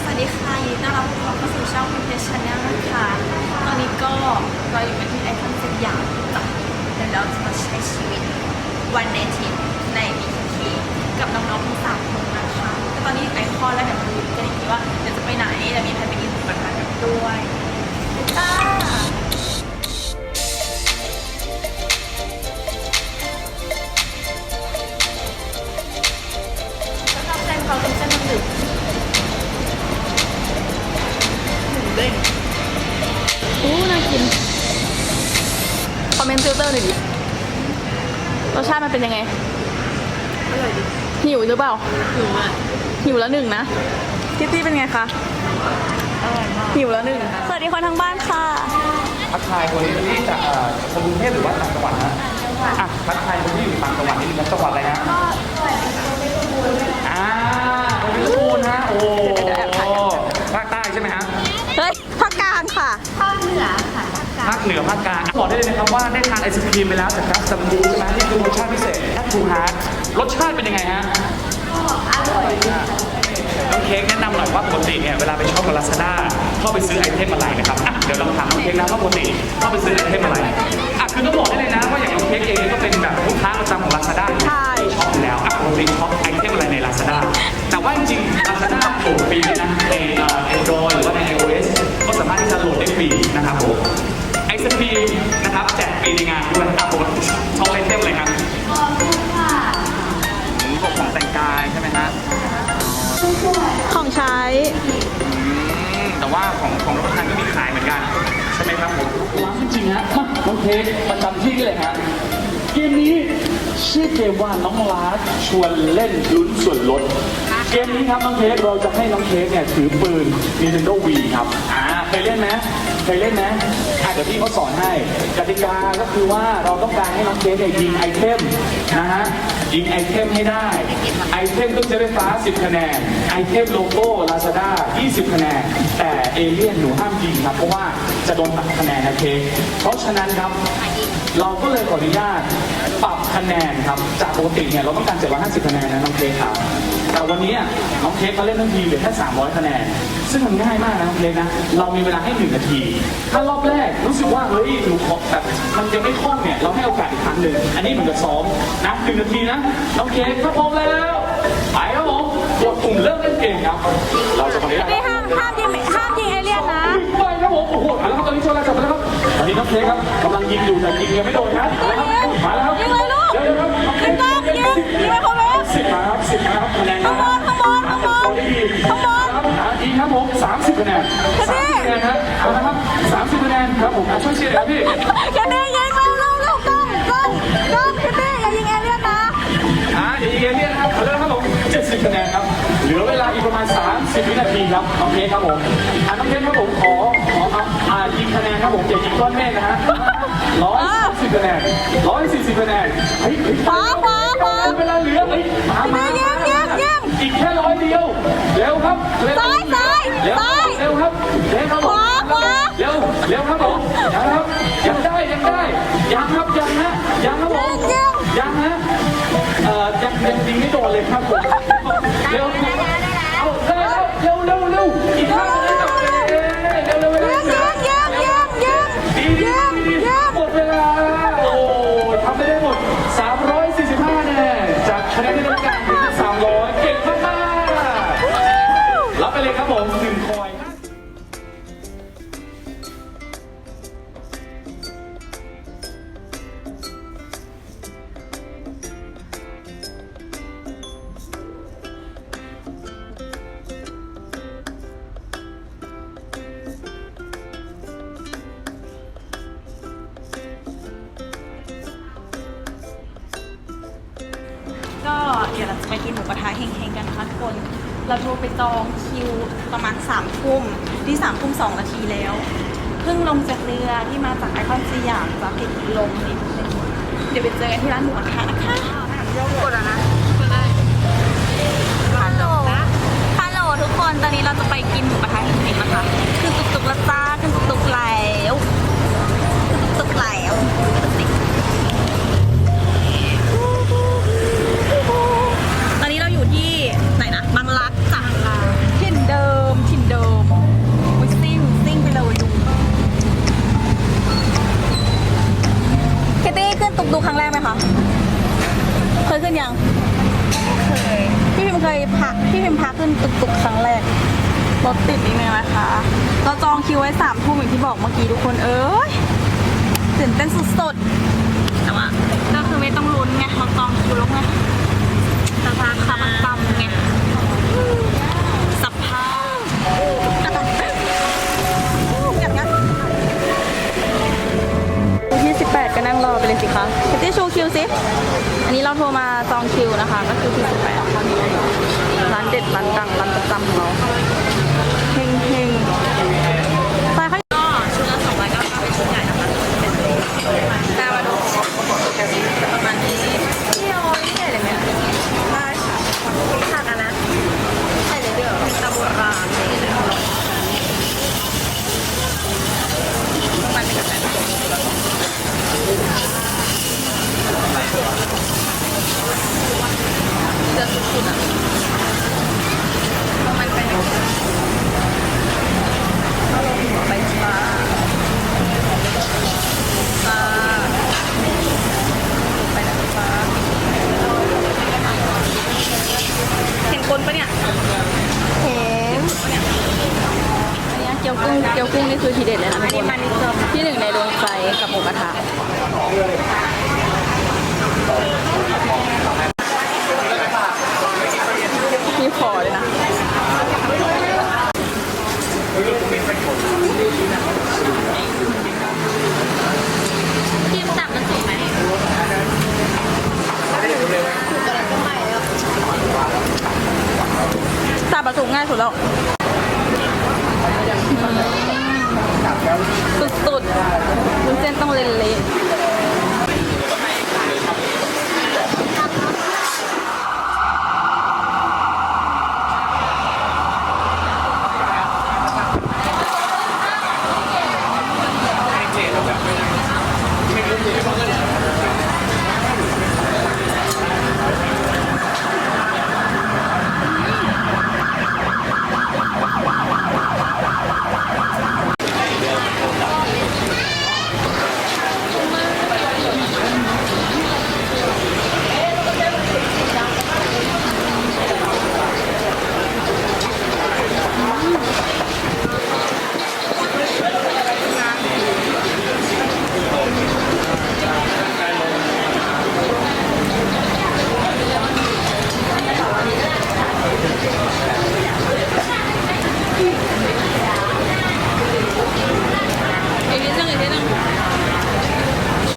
สวัสดีค่ะยินดีต้อนรับทุกคนเข้าสู่ช่องคุณเพชรชาแนลนะคะ ตอนนี้ก็เราอยู่กันที่ไอคอนสยามจ้ะแล้วเราจะมาใช้ชีวิตวันในทิปในมีทีกับน้องๆทั้งสามคน ด้งอู้น่ากิน คอมเมนต์ฟิลเตอร์หน่อยดิ รสชาติมันเป็นยังไง อร่อยดีหิวหรือเปล่า หนูอะหิวแล้วหนึ่งนะทิตตี้เป็นไงคะ อร่อยมากหิวแล้วหนึ่งสวัสดีคนทั้งบ้านค่ะ ทักทายคนที่จากเอ่อคนกรุงเทพหรือว่าต่างจังหวัดนะอะทักทายคนที่อยู่ต่างจังหวัดนี่นะจังหวัดอะไรฮะอ่าคนเพชรบูรณ์ฮะโอ้ภา ภาคเหนือภาคกลางบอกได้เลยนะครับว่าได้ทานไอศครีมไปแล้วจากกัสซัมบูใช่ไหมนี่คือรสชาติพิเศษแอปทูฮาร์ดรสชาติเป็นยังไงฮะอร่อยดีน้องเค้กแนะนำหน่อยว่าปกติเนี่ยเวลาไปช็อปกับลาซาด้าเข้าไปซื้อไอเทมอะไรนะครับอะเดี๋ยวเราถามน้องเค้กนะว่าปกติเข้าไปซื้อไอเทมอะไรอะคือต้องบอกได้เลยนะว่าอย่างน้องเค้กเองเนี่ยก็เป็นแบบลูกค้าประจำของลาซาด้าใช่ช็อปอยู่แล้วอะปกติช็อปไอเทมอะไรในลาซาด้าแต่ว่าจริงๆลาซาด้าโหลดฟรีเลยน จริงฮะน้องเค้กประจำที่นี่เลยฮะเกมนี้ชื่อเกมว่าน้องลาสชวนเล่นลุ้นส่วนลด เกมนี้ครับน้องเค้กเราจะให้น้องเค้กเนี่ยถือปืน Nintendo Wii ครับอ่าเคยเล่นไหม เคยเล่นไหมอะเดี๋ยวพี่เขาสอนให้กติกาก็คือว่าเราต้องการให้น้องเค้กเนี่ยยิงไอเทมนะฮะยิงไอเทมให้ได้ไอเทมต้องใช้ไฟฟ้า 10 คะแนนไอเทมโลโก้ Lazada 20 คะแนน แต่เอเลี่ยนหนูห้ามยิงครับเพราะว่าจะโดนตัดคะแนนนะเคเพราะฉะนั้นครับเราก็เลยขออนุญาตปรับคะแนนครับจากปกติเนี่ยเราต้องการ750 คะแนนนะน้องเคครับ แต่วันนี้น้องเค้กเขาเล่นทั้งทีมเหลือแค่ 300 คะแนน ซึ่งมันง่ายมากนะน้องเค้กนะ เรามีเวลาให้ 1 นาที ถ้ารอบแรกรู้สึกว่าเฮ้ยหนูขอแบบมันยังไม่คล่องเนี่ย เราให้โอกาสอีกครั้งหนึ่ง อันนี้เหมือนกับซ้อมนะหนึ่งนาทีนะ น้องเค้กถ้าพร้อมแล้ว ไปครับผมกดปุ่มเริ่มเล่นเกมครับ เราจะมาเล่นไม่ห้ามห้ามยิงห้ามยิงเอเลี่ยนนะไปครับผม โอ้โหมาแล้วครับตอนนี้โชว์แล้วจับไปแล้วครับตอนนี้น้องเค้กครับกำลังยิงอยู่แต่ยิงยังไม่โดนครับมาแล้วครับยิงเลยลูกเดี๋ยวๆครับน้องเค้ยิงกล้องยิงยิงไปคนเดียว สิบมาครับสิบมาครับคะแนนข้างบนข้างบนข้างบนข้างบนครับอ่าอีกครับผมสามสิบคะแนนสามสิบคะแนนครับเอาละครับสามสิบคะแนนครับผมอะช่วยเชียร์หน่อยครับพี่แค่นี้ยิงเร็วเร็วเร็วกล้องกล้องกล้องแค่นี้อย่ายิงเอเลี่ยนนะอ่าอย่ายิงเอเลี่ยนนะครับเอาเลยครับผม70คะแนนครับเหลือเวลาอีกประมาณ30วินาทีครับน้องเค้กครับผมอ่าน้องเค้กครับผมขอขอ คะแนนครับผมอย่ายิงก้อนเมฆนะฮะร้อยสิบคะแนนร้อยสี่สิบคะแนนเฮ้ยเฮ้ยขวาขวาขวาเวลาเหลือเฮ้ยมามายิงยิงยิงอีกแค่ร้อยเดียว เร็วครับเร็วซ้ายซ้ายเร็วซ้ายเร็วครับเร็วครับผมขวาขวาเร็วเร็วครับผมยังครับยังได้ยังได้ยังครับยังฮะยังครับผมยังฮะเอ่อยังยังยิงไม่โดนเลยครับผมเร็วเอาได้แล้วเร็วเร็วเร็วอีกข้า เดี๋ยวเราจะไปกินหมูกระทะเฮงๆกันนะคะทุกคน เราโทรไปจองคิวประมาณ3ามทุ่มที่3ามทุ่มสองนาทีแล้ว เพิ่งลงจากเรือที่มาจากไอคอนสยามจะติดลมนิดนึงเดี๋ยวไปเจอกันที่ร้านหมูกระทะนะคะกดแล้วนะาขึ้นตุกตุกๆครั้งแรกรถติดนิดนึงนะคะเราจองคิวไว้สามทุ่มอย่างที่บอกเมื่อกี้ทุกคนเอ้ยตื่นเต้นสุดๆแต่ว่าก็คือไม่ต้องลุ้นไงเราจองคิวแล้วไงสภาพขามันปั๊มไงสภาพกระตันอย่างนั้นที่18 ก็นั่งรอไปเลยสิคะคิตตี้ชูคิวสิ อันนี้เราโทรมาจองคิวนะคะ ก็คือที่18ร้าน เจ็ดร้านดังร้านประจำของเราเฮงเฮงๆไปค่ะ ก็ชุดละ299เป็นชุดใหญ่นะคะตามมาดูประมาณนี้ พี่โอ้ยใหญ่เลยไหมได้ค่ะขาดอันนะใส่เลยเดี๋ยว ตะโบราณนี่เลยมันเป็นแบบเดือดสุดๆอะมันเป็นอย่างนี้เอาลงหัวไปฟ้าฟ้าไปนะฟ้าเห็นคนปะเนี่ย เห็นอันนี้เกี๊ ยวกุ้งเกี๊ยวกุ้งนี่คือทีเด็ดเลยนะทุกคนที่หนึ่งในดวงใจกับหมูกระทะ